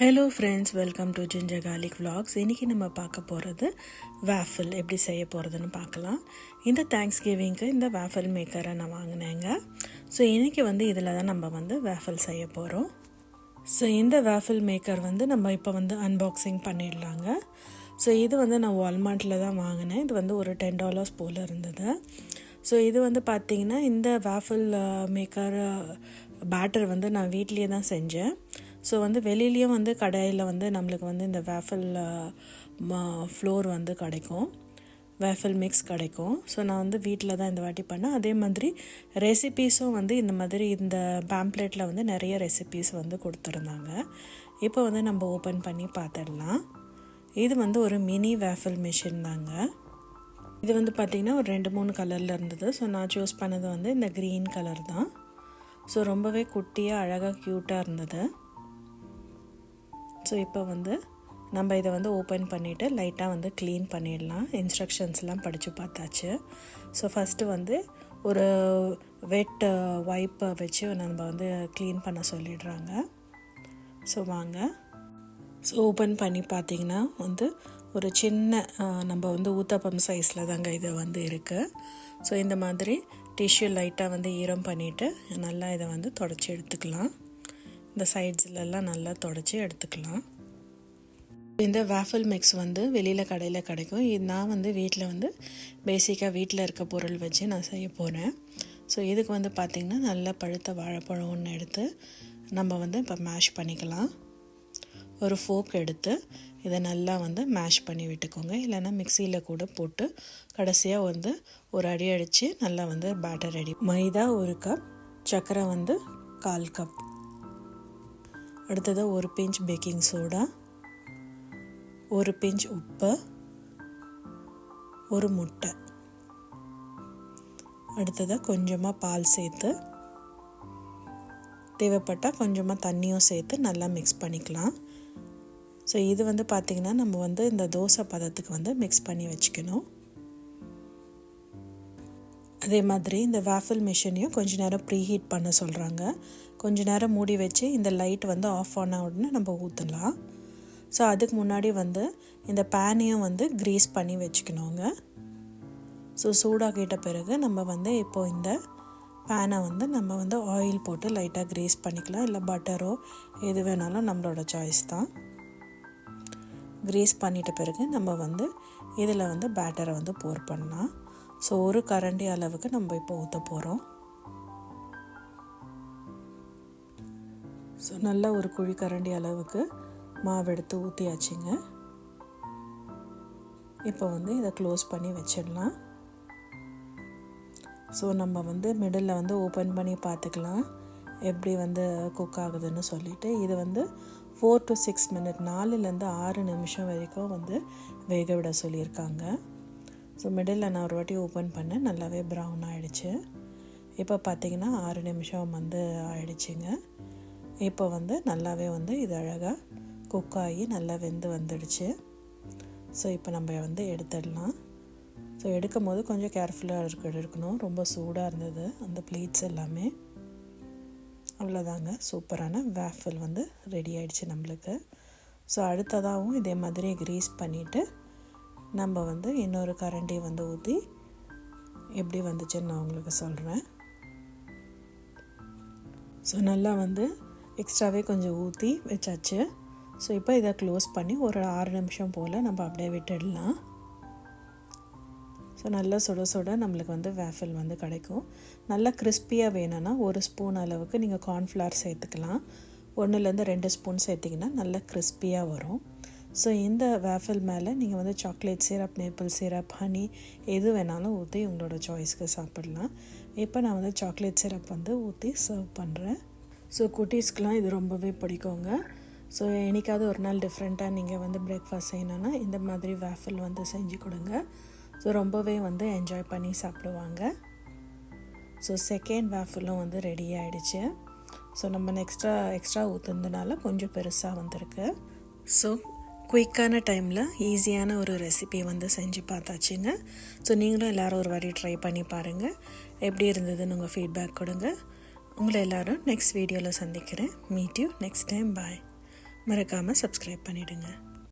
Hello friends welcome to ginger garlic vlogs. இன்றைக்கி நம்ம பார்க்க போகிறது வேஃபில் எப்படி செய்ய போகிறதுன்னு பார்க்கலாம். இந்த தேங்க்ஸ் கிவிங்க்கு இந்த வேஃபில் மேக்கரை நான் வாங்கினேங்க. ஸோ இன்றைக்கி வந்து இதில் தான் நம்ம வந்து வேஃபில் செய்ய போகிறோம் ஸோ இந்த வேஃபில் மேக்கர் வந்து நம்ம இப்போ வந்து அன்பாக்சிங் பண்ணிடலாங்க. ஸோ இது வந்து நான் வால்மார்ட்டில் தான் வாங்கினேன். இது வந்து ஒரு டென் டாலர்ஸ் போல் இருந்தது. ஸோ இது வந்து பார்த்திங்கன்னா இந்த வேஃபில் மேக்கர் பேட்டர் வந்து நான் வீட்லேயே தான் செஞ்சேன். ஸோ வந்து வெளியிலையும் வந்து கடையில் வந்து நம்மளுக்கு வந்து இந்த வேஃபில் ஃப்ளோர் வந்து கிடைக்கும். வேஃபில் மிக்ஸ் கிடைக்கும். ஸோ நான் வந்து வீட்டில் தான் இந்த வாட்டி பண்ணேன். அதே மாதிரி ரெசிபீஸும் வந்து இந்த மாதிரி இந்த பேம்ப்ளெட்டில் வந்து நிறைய ரெசிபீஸ் வந்து கொடுத்துருந்தாங்க. இப்போ வந்து நம்ம ஓப்பன் பண்ணி பார்த்துடலாம். இது வந்து ஒரு மினி வேஃபில் மிஷின் தாங்க. இது வந்து பார்த்திங்கன்னா ஒரு ரெண்டு மூணு கலரில் இருந்தது. ஸோ நான் சூஸ் பண்ணது வந்து இந்த க்ரீன் கலர் தான். ஸோ ரொம்பவே குட்டியாக அழகாக க்யூட்டாக இருந்தது. ஸோ இப்போ வந்து நம்ம இதை வந்து ஓப்பன் பண்ணிவிட்டு லைட்டாக வந்து க்ளீன் பண்ணிடலாம். இன்ஸ்ட்ரக்ஷன்ஸ்லாம் படித்து பார்த்தாச்சு. ஸோ ஃபஸ்ட்டு வந்து ஒரு வெட் வைப்பை uh, வச்சு நம்ம வந்து க்ளீன் பண்ண சொல்லிடுறாங்க. ஸோ வாங்க. ஸோ ஓப்பன் பண்ணி பார்த்தீங்கன்னா வந்து ஒரு சின்ன uh, நம்ம வந்து ஊத்தப்பம் சைஸில் தாங்க இது வந்து இருக்குது ஸோ இந்த மாதிரி டிஷ்யூ லைட்டாக வந்து ஈரம் பண்ணிவிட்டு நல்லா இதை வந்து தொடச்சி எடுத்துக்கலாம். இந்த சைட்ஸ்லலாம் நல்லா தொடச்சி எடுத்துக்கலாம். இந்த வேஃபிள் மிக்ஸ் வந்து வெளியில் கடையில் கிடைக்கும். இது நான் வந்து வீட்டில் வந்து பேசிக்காக வீட்டில் இருக்க பொருள் வச்சு நான் செய்ய போகிறேன் ஸோ இதுக்கு வந்து பார்த்திங்கன்னா நல்ல பழுத்த வாழைப்பழம் ஒன்று எடுத்து நம்ம வந்து இப்போ மேஷ் பண்ணிக்கலாம். ஒரு ஃபோக் எடுத்து இதை நல்லா வந்து மேஷ் பண்ணி விட்டுக்கோங்க. இல்லைன்னா மிக்சியில் கூட போட்டு கடைசியாக வந்து ஒரு அடி அடித்து நல்லா வந்து பேட்டர் ரெடி மைதா ஒரு கப் சர்க்கரை வந்து கால் கப் அடுத்ததாக ஒரு பிஞ்ச் பேக்கிங் சோடா ஒரு பிஞ்ச் உப்பு ஒரு முட்டை. அடுத்ததாக கொஞ்சமாக பால் சேர்த்து தேவைப்பட்டால் கொஞ்சமாக தண்ணியும் சேர்த்து நல்லா மிக்ஸ் பண்ணிக்கலாம். ஸோ இது வந்து பார்த்திங்கன்னா நம்ம வந்து இந்த தோசை பதத்துக்கு வந்து மிக்ஸ் பண்ணி வச்சுக்கணும். அதே மாதிரி இந்த வேஃபில் மிஷினையும் கொஞ்ச நேரம் ப்ரீ ஹீட் பண்ண சொல்கிறாங்க கொஞ்ச நேரம் மூடி வச்சு இந்த லைட் வந்து ஆஃப் ஆன உடனே நம்ம ஊற்றலாம் ஸோ அதுக்கு முன்னாடி வந்து இந்த பேனையும் வந்து க்ரீஸ் பண்ணி வச்சுக்கணுங்க. ஸோ சூடாக்கிட்ட பிறகு நம்ம வந்து இப்போது இந்த பேனை வந்து நம்ம வந்து ஆயில் போட்டு லைட்டாக க்ரீஸ் பண்ணிக்கலாம். இல்லை பட்டரோ எது வேணாலும் நம்மளோட சாய்ஸ் தான். க்ரீஸ் பண்ணிட்ட பிறகு நம்ம வந்து இதில் வந்து பேட்டரை வந்து போர் பண்ணலாம். ஸோ ஒரு கரண்டி அளவுக்கு நம்ம இப்போ ஊற்ற போகிறோம் ஸோ நல்லா ஒரு குழி கரண்டி அளவுக்கு மாவு எடுத்து ஊற்றியாச்சுங்க இப்போ வந்து இதை க்ளோஸ் பண்ணி வச்சிடலாம். ஸோ நம்ம வந்து மிடில் வந்து ஓப்பன் பண்ணி பார்த்துக்கலாம். எப்படி வந்து குக் ஆகுதுன்னு சொல்லிட்டு. இது வந்து ஃபோர் டு சிக்ஸ் மினிட் நாலுலேருந்து ஆறு நிமிஷம் வரைக்கும் வந்து வேக விட சொல்லியிருக்காங்க. ஸோ மிடில் நான் ஒரு வாட்டி ஓப்பன் பண்ணேன். நல்லாவே ப்ரௌன் ஆகிடுச்சு இப்போ பார்த்திங்கன்னா ஆறு நிமிஷம் வந்து ஆயிடுச்சுங்க. இப்போ வந்து நல்லாவே வந்து இது அழகாக குக் ஆகி நல்லா வெந்து வந்துடுச்சு. ஸோ இப்போ நம்ம வந்து எடுத்துடலாம். ஸோ எடுக்கும் போது கொஞ்சம் கேர்ஃபுல்லாக இருக்க இருக்கணும் ரொம்ப சூடாக இருந்தது அந்த பிளேட்ஸ் எல்லாமே. அவ்வளோதாங்க சூப்பரான வேஃபில் வந்து ரெடி ஆயிடுச்சு நம்மளுக்கு. ஸோ அடுத்ததாகவும் இதே மாதிரி க்ரீஸ் பண்ணிவிட்டு நம்ம வந்து இன்னொரு கரண்டி வந்து ஊற்றி எப்படி வந்துச்சுன்னு நான் உங்களுக்கு சொல்கிறேன் ஸோ நல்லா வந்து எக்ஸ்ட்ராவே கொஞ்சம் ஊற்றி வச்சாச்சு. ஸோ இப்போ இதை க்ளோஸ் பண்ணி ஒரு ஆறு நிமிஷம் போல் நம்ம அப்படியே விட்டுடலாம். ஸோ நல்லா சுட சுட நம்மளுக்கு வந்து வேஃபில் வந்து கிடைக்கும். நல்லா கிறிஸ்பியாக வேணும்னா ஒரு ஸ்பூன் அளவுக்கு நீங்கள் கார்ன்ஃப்ளவர் சேர்த்துக்கலாம். ஒன்றுலேருந்து ரெண்டு ஸ்பூன் சேர்த்திங்கன்னா நல்லா கிறிஸ்பியாக வரும். ஸோ இந்த வேஃபில் மேலே நீங்கள் வந்து chocolate syrup maple syrup honey எது வேணாலும் ஊற்றி உங்களோட சாய்ஸ்க்கு சாப்பிடலாம். இப்போ நான் வந்து சாக்லேட் சிரப் வந்து ஊற்றி சர்வ் பண்ணுறேன் ஸோ குட்டீஸ்க்கெலாம் இது ரொம்பவே பிடிக்குங்க. ஸோ என்றைக்காவது ஒரு நாள் டிஃப்ரெண்ட்டாக நீங்கள் வந்து பிரேக்ஃபாஸ்ட் செய்யணுன்னா இந்த மாதிரி வேஃபில் வந்து செஞ்சு கொடுங்க. ஸோ ரொம்பவே வந்து என்ஜாய் பண்ணி சாப்பிடுவாங்க. ஸோ செகண்ட் வேஃபிலும் வந்து ரெடி ஆகிடுச்சு ஸோ நம்ம நெக்ஸ்ட்ரா எக்ஸ்ட்ரா ஊற்றுனதுனால கொஞ்சம் பெருசாக வந்திருக்கு. ஸோ குயிக்கான டைமில் ஈஸியான ஒரு ரெசிபி வந்து செஞ்சு பார்த்தாச்சுங்க. ஸோ நீங்களும் எல்லோரும் ஒரு வாட்டி ட்ரை பண்ணி பாருங்கள் எப்படி இருந்ததுன்னு உங்கள் ஃபீட்பேக் கொடுங்க. உங்களை எல்லோரும் நெக்ஸ்ட் வீடியோவில் சந்திக்கிறேன். Meet you next time bye மறக்காமல் சப்ஸ்கிரைப் பண்ணிவிடுங்க